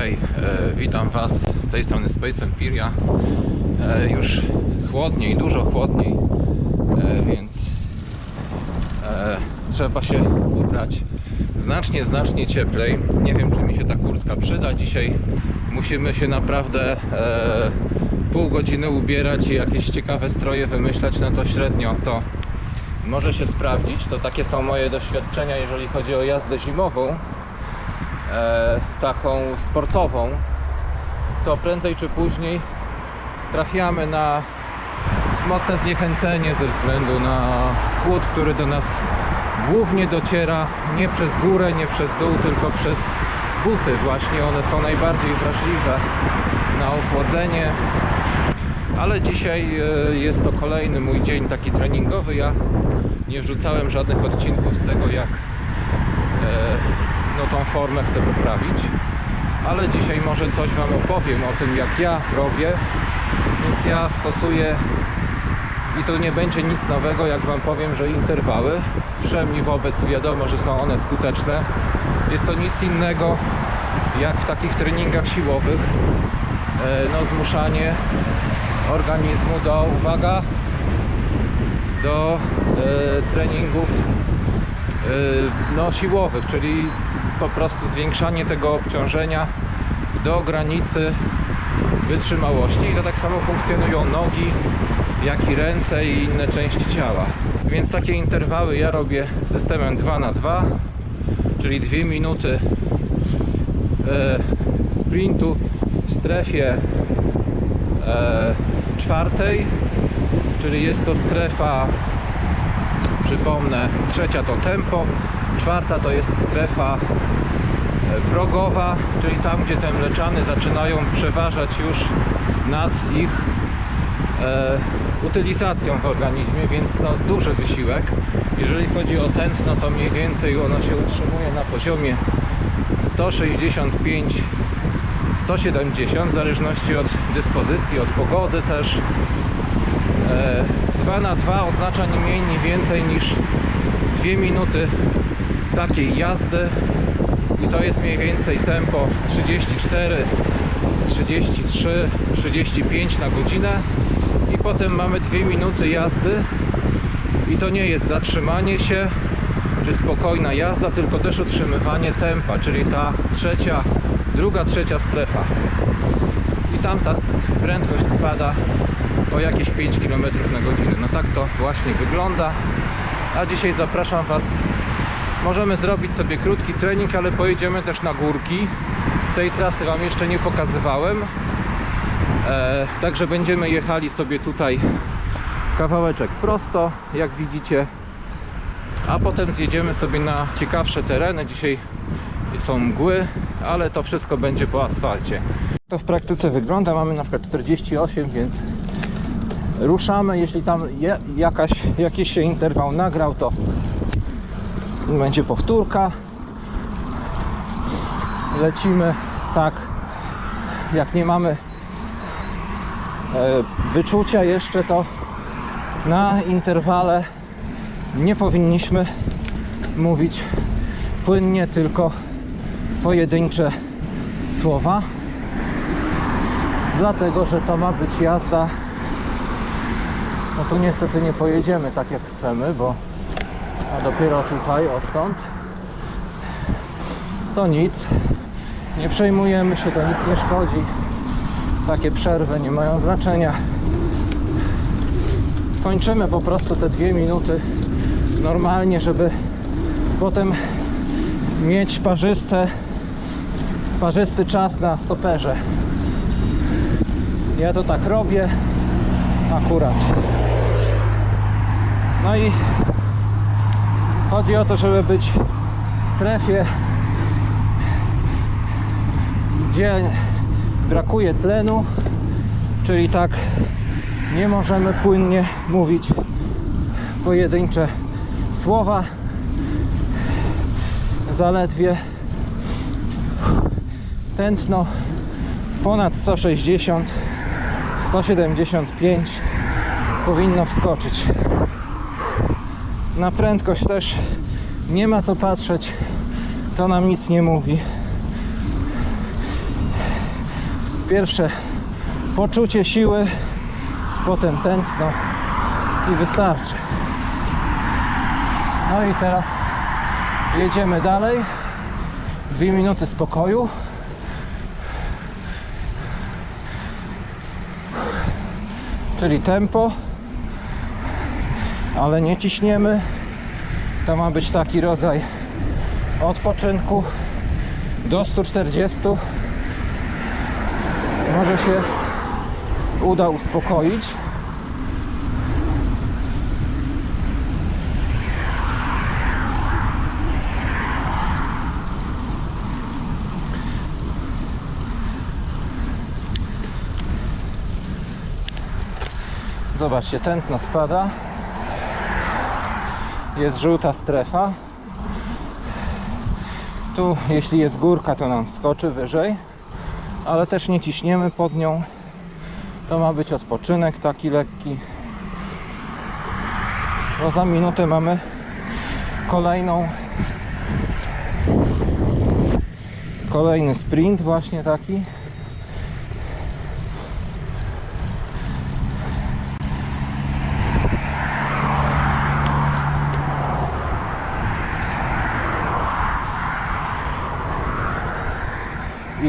hej, e, witam Was z tej strony Space Empiria. E, już chłodniej, dużo chłodniej, e, więc trzeba się ubrać znacznie, znacznie cieplej. Nie wiem, czy mi się ta kurtka przyda dzisiaj. Musimy się naprawdę pół godziny ubierać i jakieś ciekawe stroje wymyślać, no to średnio to może się sprawdzić. To takie są moje doświadczenia, jeżeli chodzi o jazdę zimową taką sportową, to prędzej czy później trafiamy na mocne zniechęcenie ze względu na chłód, który do nas głównie dociera nie przez górę, nie przez dół, tylko przez buty. Właśnie one są najbardziej wrażliwe na ochłodzenie. Ale dzisiaj e, jest to kolejny mój dzień taki treningowy. Ja nie wrzucałem żadnych odcinków z tego, jak no tą formę chcę poprawić. Ale dzisiaj może coś Wam opowiem o tym, jak ja robię. Więc ja stosuję i to nie będzie nic nowego, jak Wam powiem, że interwały. Wszemi wobec wiadomo, że są one skuteczne. Jest to nic innego jak w takich treningach siłowych. E, No, zmuszanie organizmu do, uwaga, do e, treningów e, no, siłowych, czyli po prostu zwiększanie tego obciążenia do granicy wytrzymałości i to tak samo funkcjonują nogi, jak i ręce i inne części ciała. Więc takie interwały ja robię systemem 2 na 2 czyli 2 minuty e, sprintu w strefie e, czwartej, czyli jest to strefa przypomnę, trzecia to tempo, czwarta to jest strefa e, progowa, czyli tam, gdzie te mleczany zaczynają przeważać już nad ich e, utylizacją w organizmie, więc no, duży wysiłek. Jeżeli chodzi o tętno, to mniej więcej ono się utrzymuje na poziomie 165 170 w zależności od dyspozycji, od pogody też. E, 2 na 2 oznacza nie mniej, nie więcej niż 2 minuty takiej jazdy. I to jest mniej więcej tempo 34, 33, 35 na godzinę. I potem mamy 2 minuty jazdy. I to nie jest zatrzymanie się czy spokojna jazda, tylko też utrzymywanie tempa, czyli ta trzecia, druga, trzecia strefa i tam ta prędkość spada o jakieś 5 km na godzinę. No tak to właśnie wygląda. A dzisiaj zapraszam Was. Możemy zrobić sobie krótki trening, ale pojedziemy też na górki. Tej trasy Wam jeszcze nie pokazywałem. E, także będziemy jechali sobie tutaj kawałeczek prosto, jak widzicie. A potem zjedziemy sobie na ciekawsze tereny. Dzisiaj są mgły, ale to wszystko będzie po asfalcie. To w praktyce wygląda. Mamy na przykład 48, więc ruszamy. Jeśli tam je, jakaś, jakiś się interwał nagrał, to będzie powtórka. Lecimy tak, jak nie mamy e, wyczucia jeszcze, to na interwale nie powinniśmy mówić płynnie, tylko pojedyncze słowa. Dlatego, że to ma być jazda. No tu niestety nie pojedziemy tak jak chcemy, bo a dopiero tutaj odtąd to nic. Nie przejmujemy się, to nic nie szkodzi. Takie przerwy nie mają znaczenia. Kończymy po prostu te dwie minuty normalnie, żeby potem mieć parzyste, parzysty czas na stoperze. Ja to tak robię akurat. No i chodzi o to, żeby być w strefie, gdzie brakuje tlenu, czyli tak nie możemy płynnie mówić pojedyncze słowa. Zaledwie tętno ponad 160 175 powinno wskoczyć. Na prędkość też nie ma co patrzeć, to nam nic nie mówi. Pierwsze poczucie siły, potem tętno i wystarczy. No i teraz jedziemy dalej. Dwie minuty spokoju. Czyli tempo, ale nie ciśniemy. To ma być taki rodzaj odpoczynku do 140. Może się uda uspokoić. Zobaczcie, tętno spada. Jest żółta strefa. Tu, jeśli jest górka, to nam skoczy wyżej, ale też nie ciśniemy pod nią. To ma być odpoczynek taki lekki. Bo za minutę mamy kolejną kolejny sprint właśnie taki.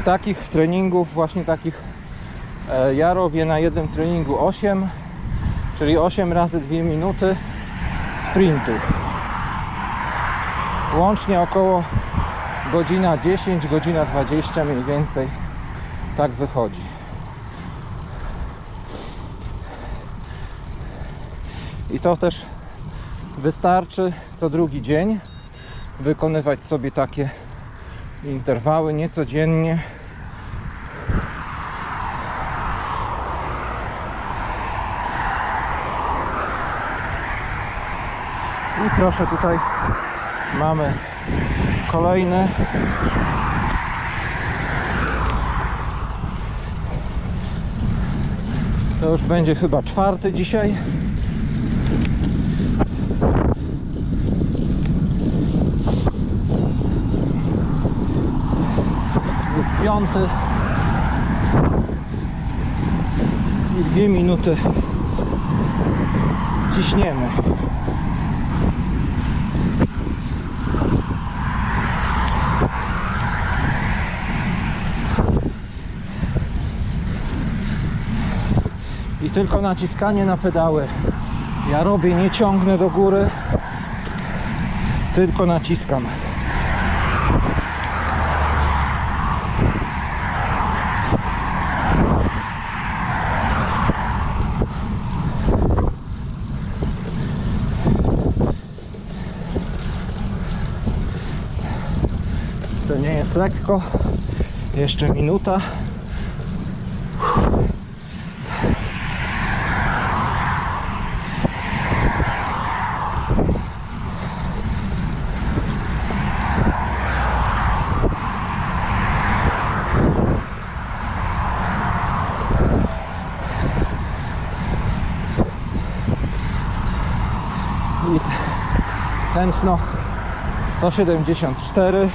Takich treningów, właśnie takich, e, ja robię na jednym treningu 8, czyli 8 razy 2 minuty sprintów. Łącznie około godzina 10, godzina 20 mniej więcej tak wychodzi. I to też wystarczy co drugi dzień wykonywać sobie takie interwały niecodziennie. I proszę tutaj mamy kolejny To już będzie chyba czwarty dzisiaj. Piąty. I dwie minuty ciśniemy. I tylko naciskanie na pedały. Ja robię, nie ciągnę do góry tylko naciskam To nie jest lekko. Jeszcze minuta. I tętno 174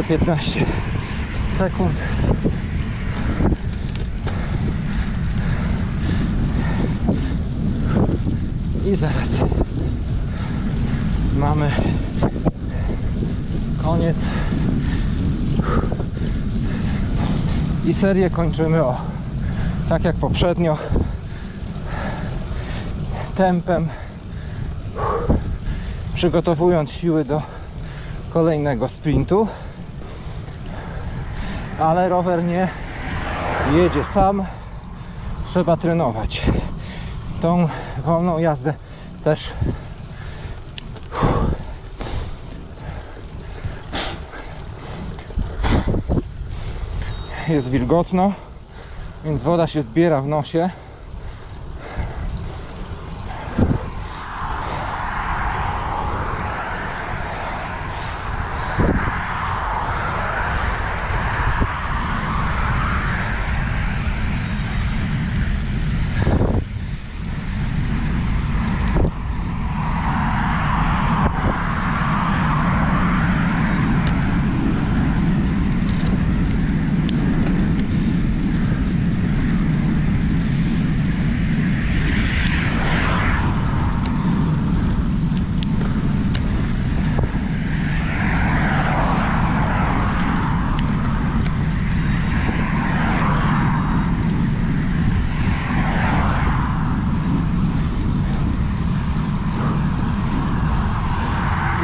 Jeszcze 15 sekund. I zaraz mamy koniec. I serię kończymy o tak jak poprzednio tempem przygotowując siły do kolejnego sprintu ale rower nie jedzie sam. Trzeba trenować. Tą wolną jazdę też. Jest wilgotno więc woda się zbiera w nosie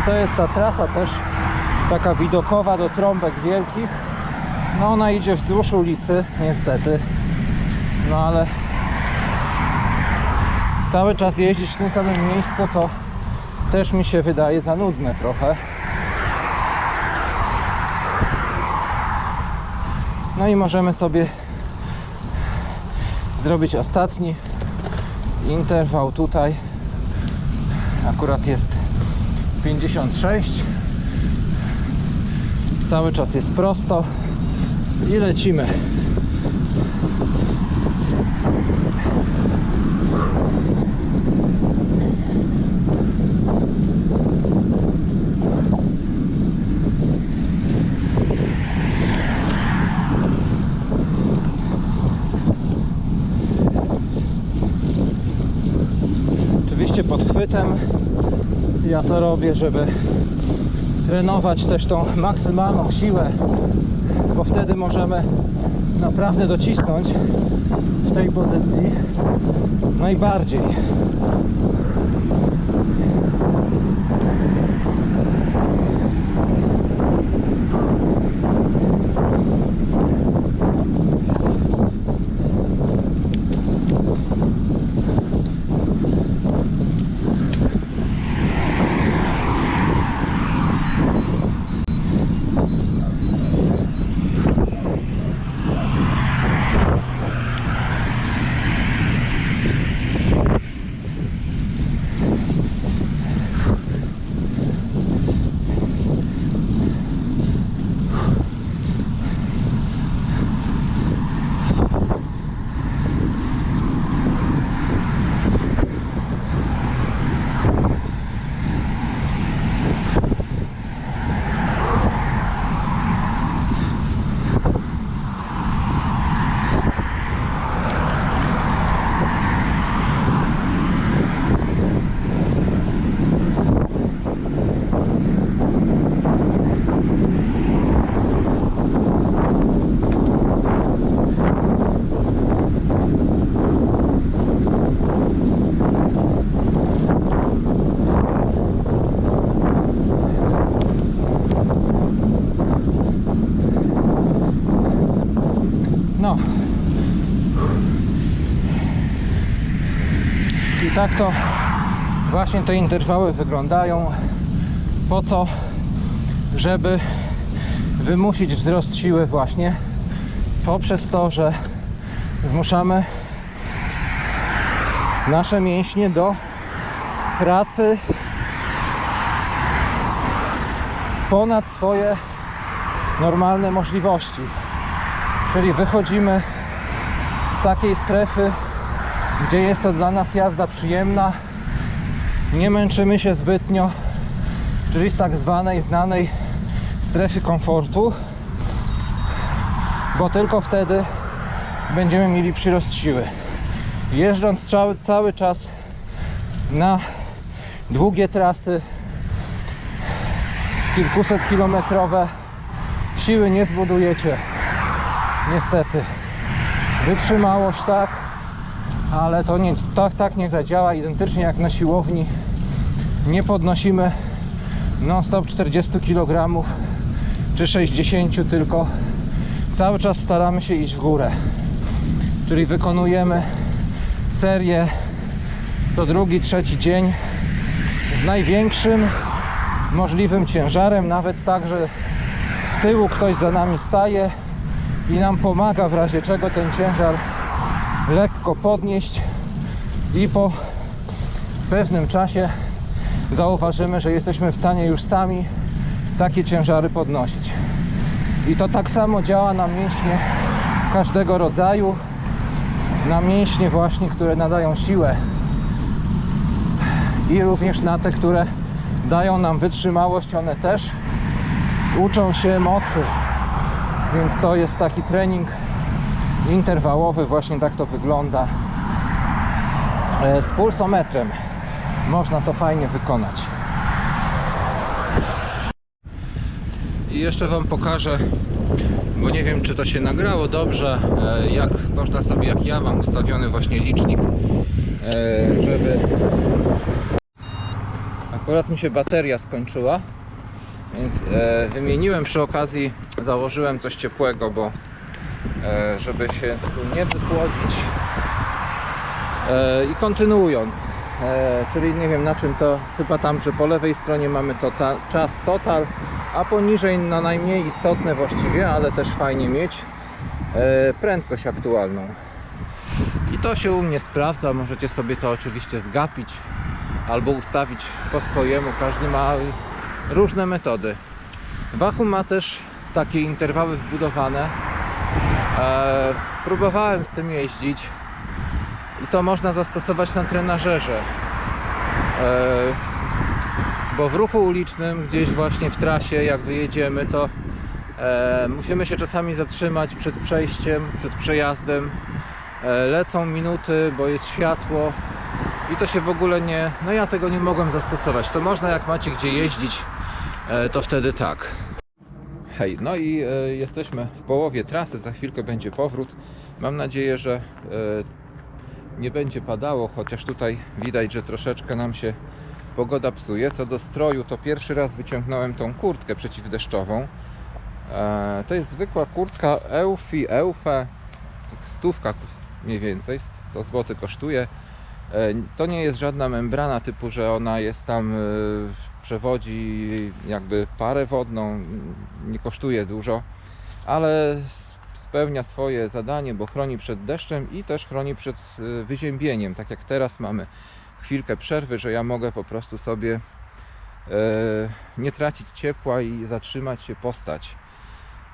to jest ta trasa też taka widokowa do trąbek wielkich. No ona idzie wzdłuż ulicy, niestety. No ale cały czas jeździć w tym samym miejscu to też mi się wydaje za nudne trochę. No i możemy sobie zrobić ostatni interwał tutaj. Akurat jest 56. Cały czas jest prosto i lecimy. Oczywiście pod chwytem to robię, żeby trenować też tą maksymalną siłę, bo wtedy możemy naprawdę docisnąć w tej pozycji najbardziej. No. I tak to właśnie te interwały wyglądają. Po co? Żeby wymusić wzrost siły właśnie poprzez to, że zmuszamy nasze mięśnie do pracy ponad swoje normalne możliwości. Czyli wychodzimy z takiej strefy, gdzie jest to dla nas jazda przyjemna, nie męczymy się zbytnio, czyli z tak zwanej znanej strefy komfortu, bo tylko wtedy będziemy mieli przyrost siły. Jeżdżąc cały, cały czas na długie trasy, kilkuset kilometrowe, siły nie zbudujecie. Niestety. Wytrzymałość tak ale to nie, tak, tak nie zadziała. Identycznie jak na siłowni. Nie podnosimy non stop 40 kg czy 60 tylko cały czas staramy się iść w górę. Czyli wykonujemy serię co drugi, trzeci dzień z największym możliwym ciężarem. Nawet tak, że z tyłu ktoś za nami staje i nam pomaga w razie czego ten ciężar lekko podnieść i po pewnym czasie zauważymy, że jesteśmy w stanie już sami takie ciężary podnosić. I to tak samo działa na mięśnie każdego rodzaju, na mięśnie właśnie, które nadają siłę i również na te, które dają nam wytrzymałość, one też uczą się mocy. Więc to jest taki trening interwałowy, właśnie tak to wygląda. E, Z pulsometrem można to fajnie wykonać. I jeszcze Wam pokażę, bo nie wiem czy to się nagrało dobrze, e, jak można sobie, jak ja mam ustawiony właśnie licznik, e, żeby Akurat mi się bateria skończyła, więc wymieniłem przy okazji, założyłem coś ciepłego, bo żeby się tu nie wychłodzić. E, I kontynuując, e, czyli nie wiem na czym to, chyba tam, że po lewej stronie mamy czas total, a poniżej na najmniej istotne właściwie, ale też fajnie mieć e, prędkość aktualną. I to się u mnie sprawdza, możecie sobie to oczywiście zgapić albo ustawić po swojemu, każdy ma różne metody. Wahoo ma też takie interwały wbudowane. E, próbowałem z tym jeździć i to można zastosować na trenażerze. E, bo w ruchu ulicznym, gdzieś właśnie w trasie, jak wyjedziemy, to e, musimy się czasami zatrzymać przed przejściem, przed przejazdem. Lecą minuty, bo jest światło i to się w ogóle nie. No ja tego nie mogłem zastosować. To można, jak macie gdzie jeździć, to wtedy tak. Hej, no i e, jesteśmy w połowie trasy, za chwilkę będzie powrót. Mam nadzieję, że e, nie będzie padało, chociaż tutaj widać, że troszeczkę nam się pogoda psuje. Co do stroju, to pierwszy raz wyciągnąłem tą kurtkę przeciwdeszczową. E, to jest zwykła kurtka Eufy, Eufe, tak stówka mniej więcej, 100 zł kosztuje. E, To nie jest żadna membrana typu, że ona jest tam, e, przewodzi jakby parę wodną, nie kosztuje dużo, ale spełnia swoje zadanie, bo chroni przed deszczem i też chroni przed e, wyziębieniem, tak jak teraz mamy chwilkę przerwy, że ja mogę po prostu sobie nie tracić ciepła i zatrzymać się, postać.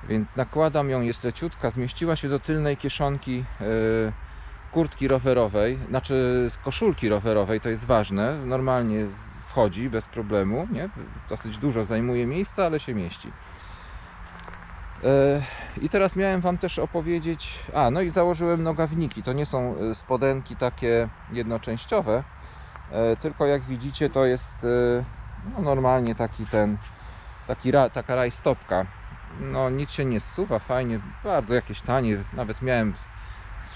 Więc nakładam ją, jest leciutka, zmieściła się do tylnej kieszonki kurtki rowerowej, znaczy z koszulki rowerowej, to jest ważne. Normalnie wchodzi bez problemu, nie? Dosyć dużo zajmuje miejsca, ale się mieści. E, I teraz miałem Wam też opowiedzieć. A, no i założyłem nogawniki. To nie są e, spodenki takie jednoczęściowe, e, tylko jak widzicie, to jest no, normalnie taki ten, taki, taka rajstopka. No nic się nie zsuwa, fajnie, bardzo jakieś tanie, nawet miałem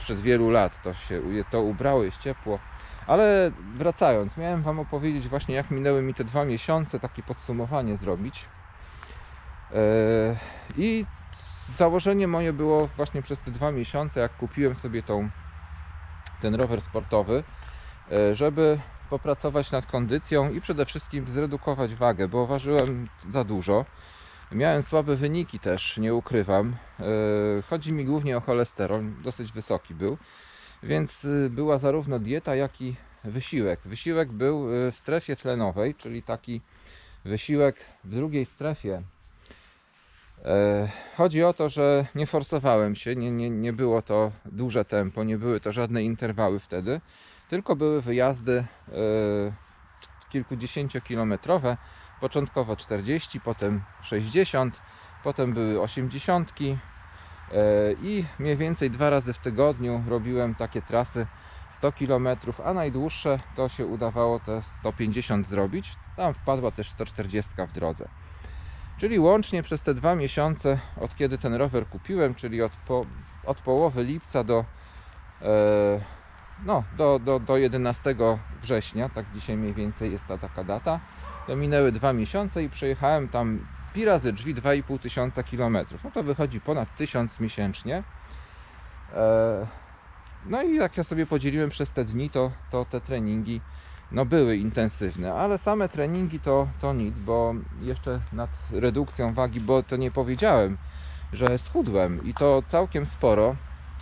sprzed wielu lat to się to ubrało, jest ciepło. Ale wracając, miałem Wam opowiedzieć właśnie jak minęły mi te dwa miesiące, takie podsumowanie zrobić. E, I założenie moje było właśnie przez te dwa miesiące, jak kupiłem sobie tą, ten rower sportowy, e, żeby popracować nad kondycją i przede wszystkim zredukować wagę, bo ważyłem za dużo. Miałem słabe wyniki też, nie ukrywam. E, Chodzi mi głównie o cholesterol, dosyć wysoki był, więc y, była zarówno dieta, jak i wysiłek. Wysiłek był y, w strefie tlenowej, czyli taki wysiłek w drugiej strefie. E, Chodzi o to, że nie forsowałem się, nie, nie, nie było to duże tempo, nie były to żadne interwały wtedy, tylko były wyjazdy e, kilkudziesięciokilometrowe, początkowo 40, potem 60, potem były 80 e, i mniej więcej dwa razy w tygodniu robiłem takie trasy 100 km, a najdłuższe to się udawało te 150 zrobić. Tam wpadła też 140 w drodze. Czyli łącznie przez te dwa miesiące, od kiedy ten rower kupiłem, czyli od, po, od połowy lipca do, e, no, do, do, do 11 września, tak dzisiaj mniej więcej jest ta taka data, to minęły dwa miesiące i przejechałem tam pi razy drzwi 2,5 tysiąca kilometrów. No to wychodzi ponad 1000 miesięcznie. E, No i jak ja sobie podzieliłem przez te dni, to, to te treningi no były intensywne, ale same treningi to, to nic, bo jeszcze nad redukcją wagi, bo to nie powiedziałem, że schudłem i to całkiem sporo.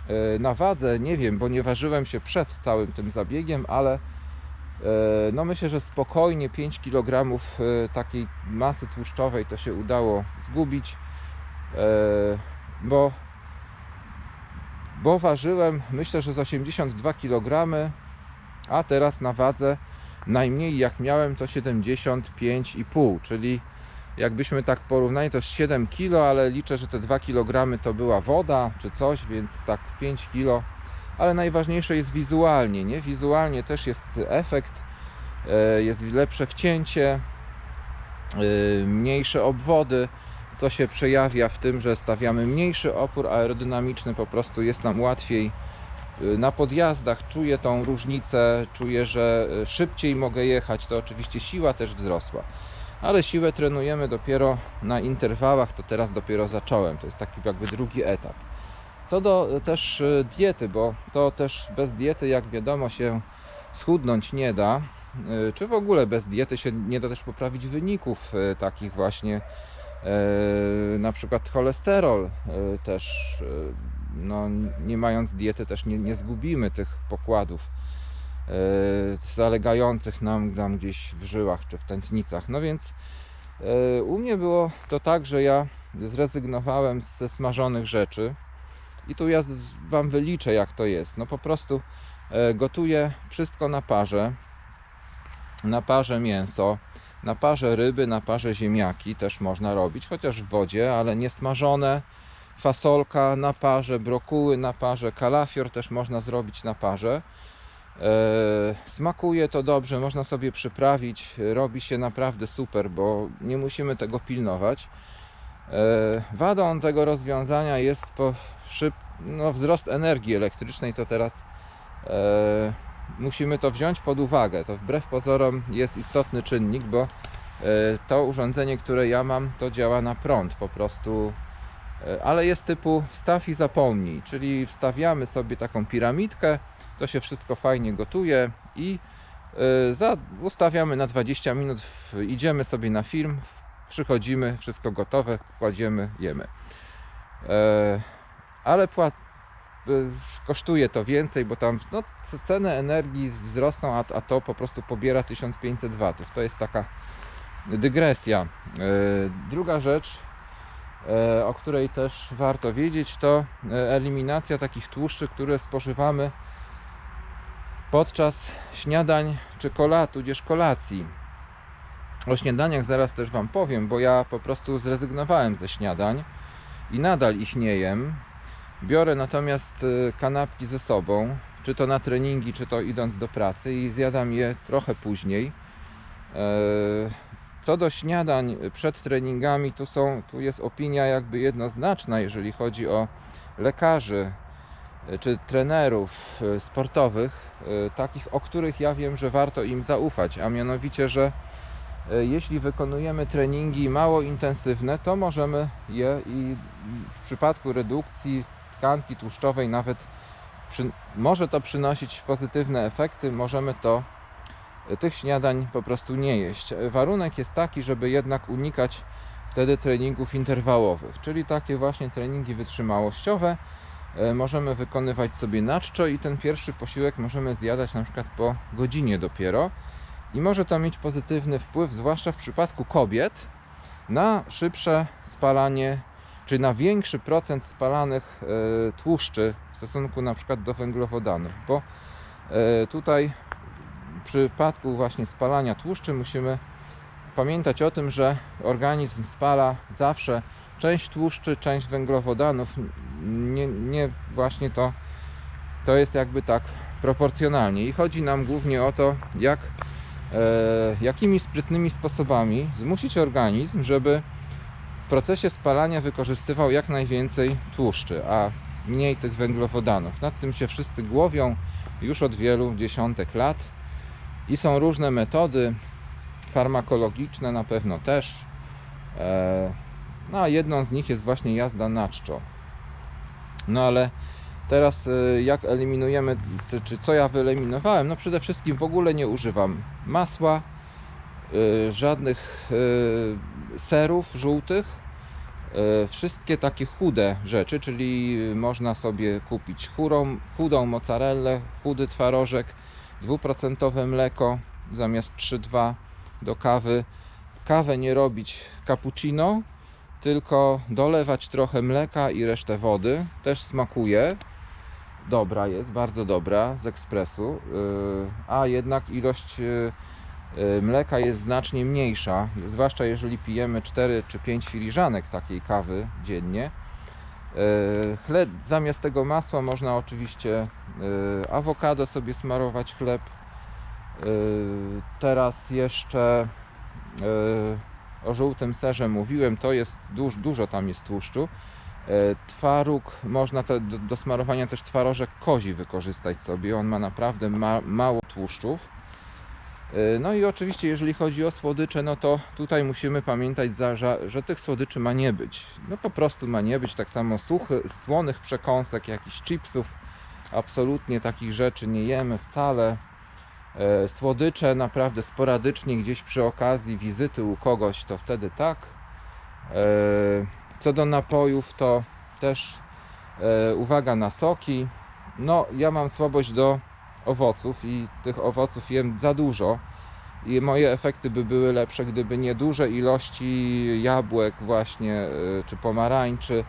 E, Na wadze nie wiem, bo nie ważyłem się przed całym tym zabiegiem, ale no myślę, że spokojnie 5 kg e, takiej masy tłuszczowej to się udało zgubić, e, bo bo ważyłem myślę, że z 82 kg, a teraz na wadze najmniej jak miałem to 75,5, czyli jakbyśmy tak porównali to z 7 kg, ale liczę, że te 2 kg to była woda czy coś, więc tak 5 kg. Ale najważniejsze jest wizualnie, nie? Wizualnie też jest efekt, e, jest lepsze wcięcie, e, mniejsze obwody, co się przejawia w tym, że stawiamy mniejszy opór aerodynamiczny, po prostu jest nam łatwiej y, na podjazdach czuję tą różnicę, czuję, że szybciej mogę jechać, to oczywiście siła też wzrosła. Ale siłę trenujemy dopiero na interwałach, to teraz dopiero zacząłem, to jest taki jakby drugi etap. Co do y, też y, diety, bo to też bez diety, jak wiadomo, się schudnąć nie da, y, czy w ogóle bez diety się nie da też poprawić wyników takich właśnie, e, na przykład cholesterol też, no nie mając diety też nie, nie zgubimy tych pokładów e, zalegających nam tam gdzieś w żyłach czy w tętnicach. No więc e, u mnie było to tak, że ja zrezygnowałem ze smażonych rzeczy i tu ja Wam wyliczę jak to jest. No po prostu e, gotuję wszystko na parze, na parze mięso, na parze ryby, na parze ziemniaki też można robić, chociaż w wodzie, ale nie smażone. Fasolka na parze, brokuły na parze, kalafior też można zrobić na parze. E, smakuje to dobrze, można sobie przyprawić, robi się naprawdę super, bo nie musimy tego pilnować. E, wadą tego rozwiązania jest po szyb, no, wzrost energii elektrycznej, co teraz e, musimy to wziąć pod uwagę. To wbrew pozorom jest istotny czynnik, bo e, to urządzenie, które ja mam, to działa na prąd po prostu, e, ale jest typu wstaw i zapomnij, czyli wstawiamy sobie taką piramidkę, to się wszystko fajnie gotuje i e, za, ustawiamy na 20 minut, w- idziemy sobie na film, przychodzimy, wszystko gotowe, kładziemy, jemy. E, ale płat, e, kosztuje to więcej, bo tam no, ceny energii wzrosną, a, a to po prostu pobiera 1500 watów. To jest taka dygresja. E, Druga rzecz, o której też warto wiedzieć, to eliminacja takich tłuszczy, które spożywamy podczas śniadań czy kola, tudzież kolacji. O śniadaniach zaraz też Wam powiem, bo ja po prostu zrezygnowałem ze śniadań i nadal ich nie jem. Biorę natomiast y, kanapki ze sobą, czy to na treningi, czy to idąc do pracy i zjadam je trochę później. E, Co do śniadań przed treningami, tu, są, tu jest opinia jakby jednoznaczna, jeżeli chodzi o lekarzy e, czy trenerów e, sportowych, takich, o których ja wiem, że warto im zaufać, a mianowicie, że jeśli wykonujemy treningi mało intensywne, to możemy je i w przypadku redukcji tkanki tłuszczowej nawet przy, może to przynosić pozytywne efekty, możemy to e, tych śniadań po prostu nie jeść. E, Warunek jest taki, żeby jednak unikać wtedy treningów interwałowych, czyli takie właśnie treningi wytrzymałościowe. E, Możemy wykonywać sobie na czczo i ten pierwszy posiłek możemy zjadać na przykład po godzinie dopiero. I może to mieć pozytywny wpływ, zwłaszcza w przypadku kobiet, na szybsze spalanie, czy na większy procent spalanych e, tłuszczy w stosunku na przykład do węglowodanów, bo e, tutaj w przypadku właśnie spalania tłuszczy musimy pamiętać o tym, że organizm spala zawsze część tłuszczy, część węglowodanów. Nie, nie właśnie to, to jest jakby tak proporcjonalnie. I chodzi nam głównie o to, jak, jakimi sprytnymi sposobami zmusić organizm, żeby w procesie spalania wykorzystywał jak najwięcej tłuszczy, a mniej tych węglowodanów. Nad tym się wszyscy głowią już od wielu dziesiątek lat i są różne metody farmakologiczne na pewno też. E, No a jedną z nich jest właśnie jazda na czczo. No ale teraz e, jak eliminujemy, czy, czy co ja wyeliminowałem? No przede wszystkim w ogóle nie używam masła, e, żadnych e, serów żółtych, wszystkie takie chude rzeczy, czyli można sobie kupić chudą mozzarellę, chudy twarożek, dwuprocentowe mleko zamiast 3,2 do kawy. Kawę nie robić cappuccino, tylko dolewać trochę mleka i resztę wody. Też smakuje. Dobra jest, bardzo dobra z ekspresu, yy, a jednak ilość yy, yy, mleka jest znacznie mniejsza, zwłaszcza jeżeli pijemy 4 czy 5 filiżanek takiej kawy dziennie. Chleb, zamiast tego masła można oczywiście awokado sobie smarować chleb. Teraz jeszcze o żółtym serze mówiłem, to jest duż, dużo tam jest tłuszczu, Twaróg, można te, do, do smarowania też twarożek kozi wykorzystać sobie. On ma naprawdę ma, mało tłuszczów. E, No i oczywiście, jeżeli chodzi o słodycze, no to tutaj musimy pamiętać, za, że, że tych słodyczy ma nie być. No po prostu ma nie być. Tak samo suchy, słonych przekąsek, jakichś chipsów. Absolutnie takich rzeczy nie jemy wcale. E, Słodycze naprawdę sporadycznie gdzieś przy okazji wizyty u kogoś, to wtedy tak. Co do napojów, to też e, uwaga na soki. No, ja mam słabość do owoców i tych owoców jem za dużo. I moje efekty by były lepsze, gdyby nie duże ilości jabłek, właśnie, e, czy pomarańczy,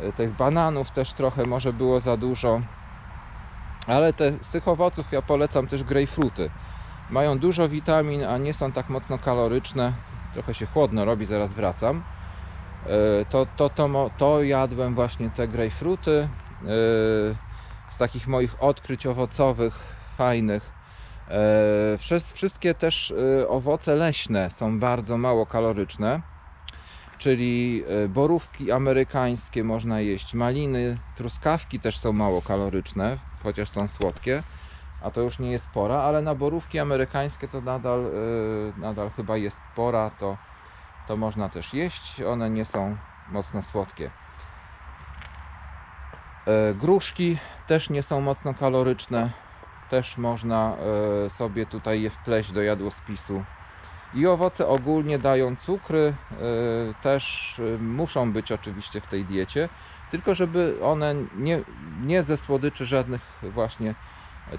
e, tych bananów też trochę może było za dużo. Ale te, z tych owoców ja polecam też grejpfruty. Mają dużo witamin, a nie są tak mocno kaloryczne. Trochę się chłodno robi, zaraz wracam. E, To, to, to, to jadłem właśnie te grejpfruty. e, Z takich moich odkryć owocowych, fajnych. E, wszy- Wszystkie też owoce leśne są bardzo mało kaloryczne. Czyli borówki amerykańskie można jeść, maliny, truskawki też są mało kaloryczne, chociaż są słodkie, a to już nie jest pora, ale na borówki amerykańskie to nadal, nadal chyba jest pora, to, to można też jeść, one nie są mocno słodkie. E, Gruszki też nie są mocno kaloryczne, też można e, sobie tutaj je wpleść do jadłospisu. I owoce ogólnie dają cukry, e, też muszą być oczywiście w tej diecie, tylko żeby one nie, nie ze słodyczy żadnych właśnie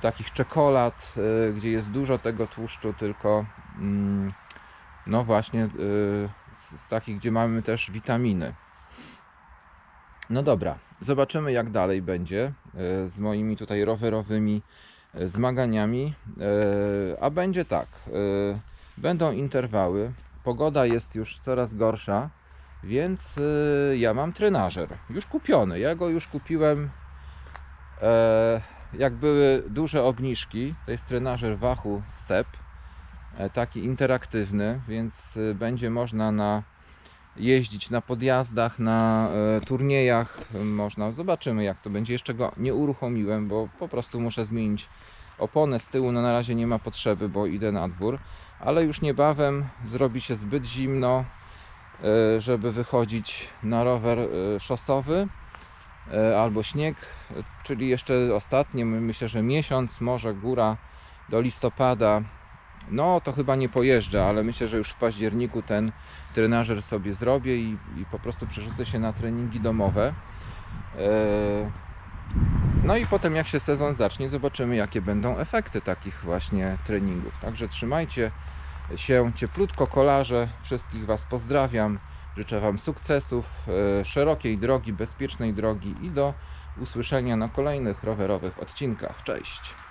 takich czekolad, gdzie jest dużo tego tłuszczu, tylko mm, no właśnie e, z, z takich, gdzie mamy też witaminy. No dobra, zobaczymy jak dalej będzie e, z moimi tutaj rowerowymi e, zmaganiami. A będzie tak, będą interwały, pogoda jest już coraz gorsza, więc ja mam trenażer, już kupiony. Ja go już kupiłem e, jak były duże obniżki. To jest trenażer Wahoo Step, taki interaktywny, więc e, będzie można na jeździć na podjazdach, na e, turniejach. e, Można, zobaczymy jak to będzie. Jeszcze go nie uruchomiłem, bo po prostu muszę zmienić oponę z tyłu. No na razie nie ma potrzeby, bo idę na dwór, ale już niebawem zrobi się zbyt zimno, e, żeby wychodzić na rower e, szosowy e, albo śnieg, e, czyli jeszcze ostatnie, my- myślę, że miesiąc, może góra do listopada. No to chyba nie pojeżdżę, ale myślę, że już w październiku ten trenażer sobie zrobię i, i po prostu przerzucę się na treningi domowe. E, No i potem jak się sezon zacznie, zobaczymy jakie będą efekty takich właśnie treningów. Także trzymajcie się cieplutko kolarze. Wszystkich Was pozdrawiam. Życzę Wam sukcesów, e, szerokiej drogi, bezpiecznej drogi i do usłyszenia na kolejnych rowerowych odcinkach. Cześć!